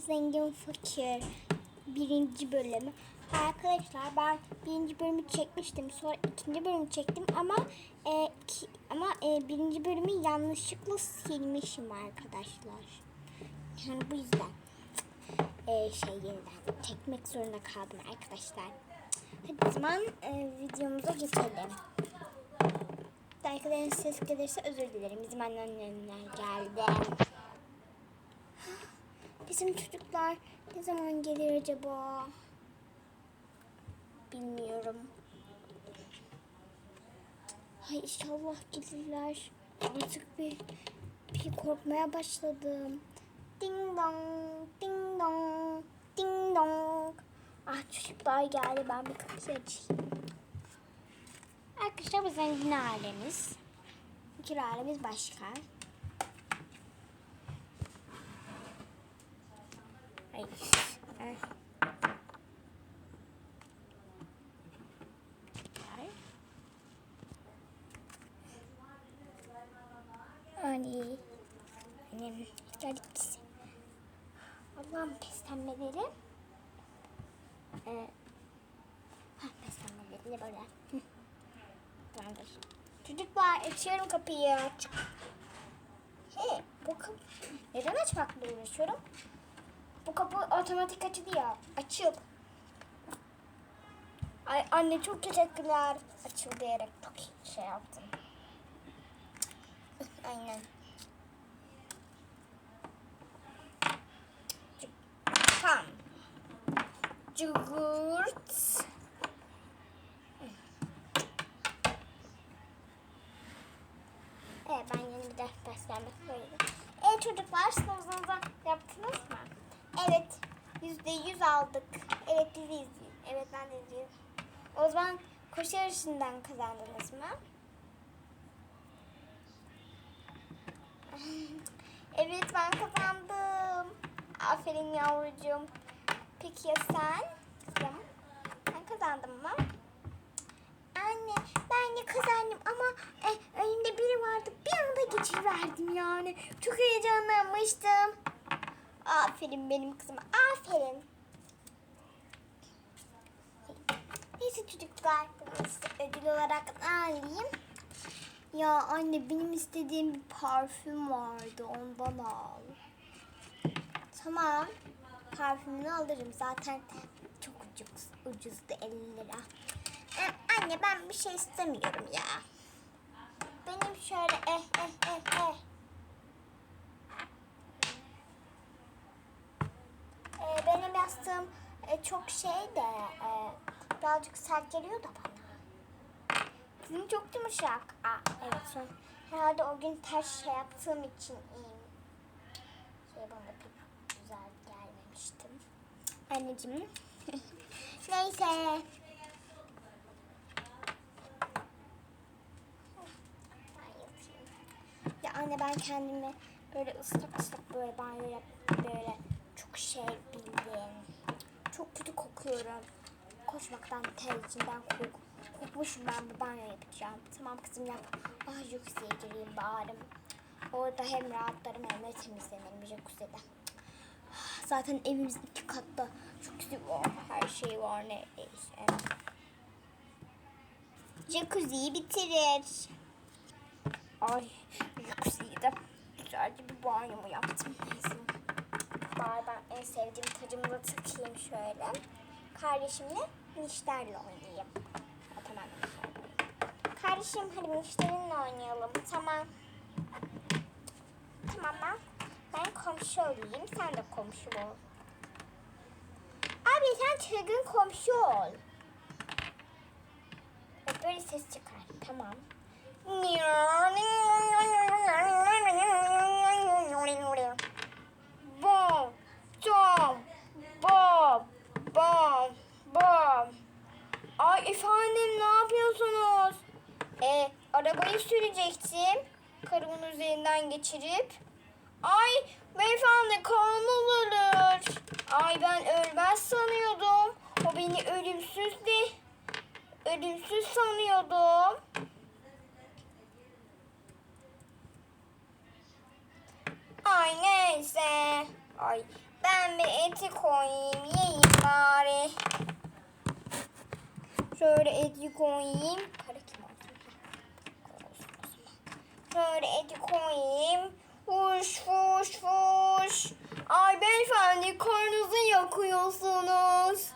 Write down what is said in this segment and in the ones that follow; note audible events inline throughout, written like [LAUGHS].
Zengin Fakir birinci bölümü. Arkadaşlar ben birinci bölümü çekmiştim. Sonra ikinci bölümü çektim ama e, ki- ama e, birinci bölümü yanlışlıkla silmişim arkadaşlar. Yani bu yüzden e, şey yeniden çekmek zorunda kaldım arkadaşlar. Hadi zaman e, videomuza geçelim. Arkadaşlar ses gelirse özür dilerim. Bizim anneannemler geldi. Bizim çocuklar ne zaman gelir acaba? Bilmiyorum. Hay inşallah gelirler. Artık bir, bir korkmaya başladım. Ding dong, ding dong, ding dong. Ah çocuklar geldi ben bir kapıyı açayım. Arkadaşlar bu zengin ailemiz. Fikir ailemiz başka. Ay. Ay. Ay. Ani. Annem geldik biz. Allah'ım beslenmeleri. Ee, ha, beslenmeleri böyle. Tamamdır. Çocuklar açıyorum kapıyı. Çık. He, bu kapı... Neden açmakla uğraşıyorum? Bu kapı otomatik açılıyor. Açıl. Ay anne çok teşekkürler. Açıl diyerek şey yaptım. [LAUGHS] Aynen. Tamam. Cugurt. Evet ben yeni bir ders beslenme koyuyorum. Evet çocuklar sınavınıza yaptınız mı? Evet. Yüzde yüz aldık. Evet biz yüz. Evet ben de yüz. O zaman koşu yarışından kazandınız mı? [LAUGHS] evet ben kazandım. Aferin yavrucuğum. Peki ya sen? Kızım. Ben kazandım mı? Anne ben de kazandım ama e, önümde biri vardı. Bir anda geçiverdim yani. Çok heyecanlanmıştım. Aferin benim kızıma. Aferin. Neyse çocuklar. Ödül olarak alayım. Ya anne benim istediğim bir parfüm vardı. Ondan al. Tamam. Parfümünü alırım. Zaten çok ucuz. Ucuzdu 50 lira. Ee, Anne ben bir şey istemiyorum ya. Benim şöyle eh eh eh eh. Ee, benim yastığım e, çok şey de e, birazcık sert geliyor da bana. Sizin çok yumuşak. Aa, evet son. Herhalde o gün ters şey yaptığım için iyiyim. Şey bana pek güzel gelmemiştim. Anneciğim. [LAUGHS] Neyse. Ya anne ben kendimi böyle ıslak ıslak böyle banyoya böyle çok şey bildim. Çok kötü kokuyorum. Koşmaktan ter içinden kok, kokmuşum ben bu banyo yapacağım. Tamam kızım yap. Ah jacuzziye gireyim bari. Orada hem rahatlarım hem de temizlenirim jacuzzi'de. Zaten evimiz iki katta. Çok güzel var. Her şey var neredeyse. Jacuzziyi bitirir. Ay jacuzziyi de güzelce bir banyomu yaptım. Neyse. Bari ben en sevdiğim tacımı da takayım şöyle. Kardeşimle Nişter'le oynayayım. Ha, tamam. Kardeşim hadi Nişter'inle oynayalım. Tamam. Tamam ben. Ben komşu olayım. Sen de komşu ol. Abi sen çılgın komşu ol. Böyle ses çıkar. Tamam. Ay efendim ne yapıyorsunuz? E, arabayı sürecektim. Karımın üzerinden geçirip. Ay beyefendi kanun ölür. Ay ben ölmez sanıyordum. O beni ölümsüz de ölümsüz sanıyordum. Ay neyse. Ay Ben bir eti koyayım. Yiyeyim bari. Şöyle eti koyayım. Kare kim olsun? Şöyle eti koyayım. Fuş fuş fuş. Ay beyefendi karnınızı yakıyorsunuz.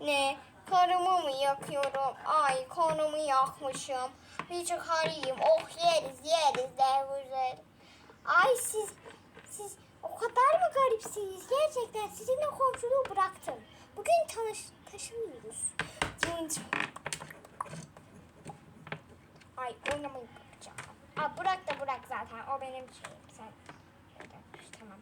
Ne? Karımı mı yakıyorum? Ay karnımı yakmışım. Bir çıkarayım. Oh yeriz yeriz de güzel. Ay siz siz o kadar mı garipsiniz? Gerçekten sizinle komşuluğu bıraktım. Bugün tanış taşımıyoruz. Cın cın. Ay oynamayı bırakacağım. Aa, bırak da bırak Sen öyle tamam.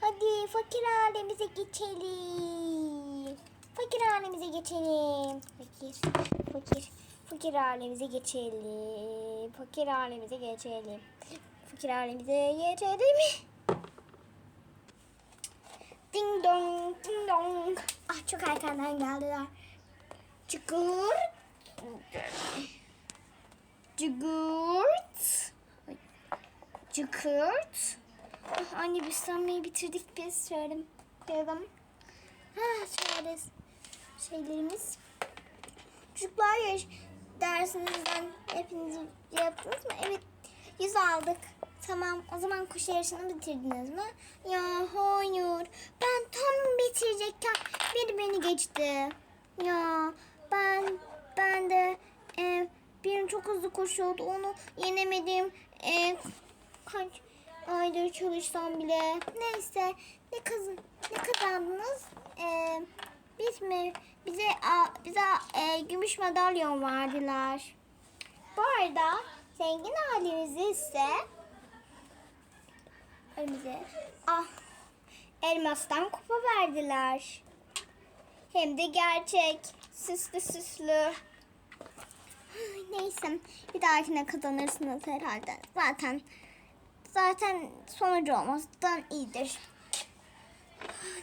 Hadi fakir halimize geçelim. Fakir halimize geçelim. Fakir, fakir, fakir halimize geçelim. Fakir halimize geçelim. Fakir halimize geçelim. Ding dong, ding dong. Ah çok erkenden geldiler. Çıkır. Cıgırt. Cıkırt. Ah, Anne biz sanmayı bitirdik biz şöyle koyalım. Ha şöyle şeylerimiz. Çocuklar dersinizden hepiniz yaptınız mı? Evet yüz aldık. Tamam o zaman koşu yarışını bitirdiniz mi? Ya hayır ben tam bitirecekken biri beni geçti. Ya ben ben de e, bir çok hızlı koşuyordu onu yenemedim. E, kaç aydır çalışsam bile. Neyse ne kazan ne kazandınız? E, biz mi? Bize a, bize e, gümüş madalyon verdiler. Bu arada zengin halimizi ise halimize ah elmastan kupa verdiler. Hem de gerçek. Süslü süslü. Neyse bir dahakine kazanırsınız herhalde. Zaten zaten sonucu olmazdan iyidir.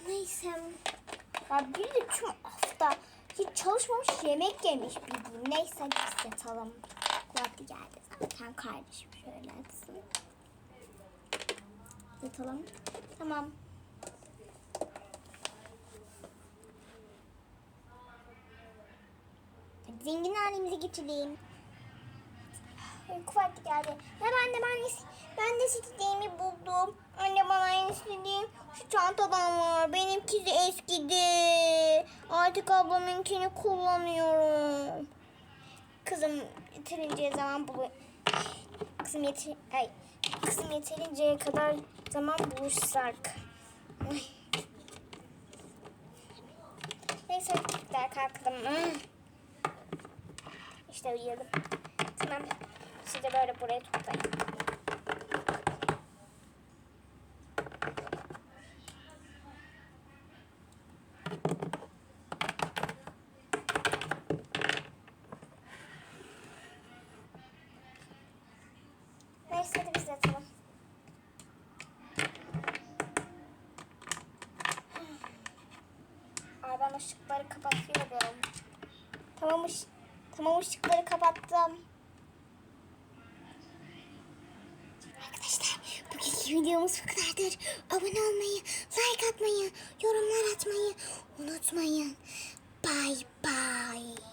Neyse. Ya bir de tüm hafta hiç çalışmamış yemek yemiş bildiğin. Neyse biz yatalım. Vakti geldi zaten kardeşim şöyle yatsın. Yatalım. Tamam. Zengin halimize geçelim. Uyku vakti geldi. Ya ben de ben de, ben de istediğimi buldum. Anne bana en istediğim şu çantadan var. Benimki de eskidi. Artık ablamınkini kullanıyorum. Kızım yeterince zaman bulu... Kızım yeter... Ay. Kızım yeterince kadar zaman bulursak. Neyse der kalkalım. Hmm. İşte uyuyalım. Tamam. Sizi böyle buraya toplayın. Ben ışıkları kapatıyorum. Tamam, ış tamam ışıkları kapattım. Arkadaşlar bugünkü videomuz bu kadardır. Abone olmayı, like atmayı, yorumlar atmayı unutmayın. Bye bye.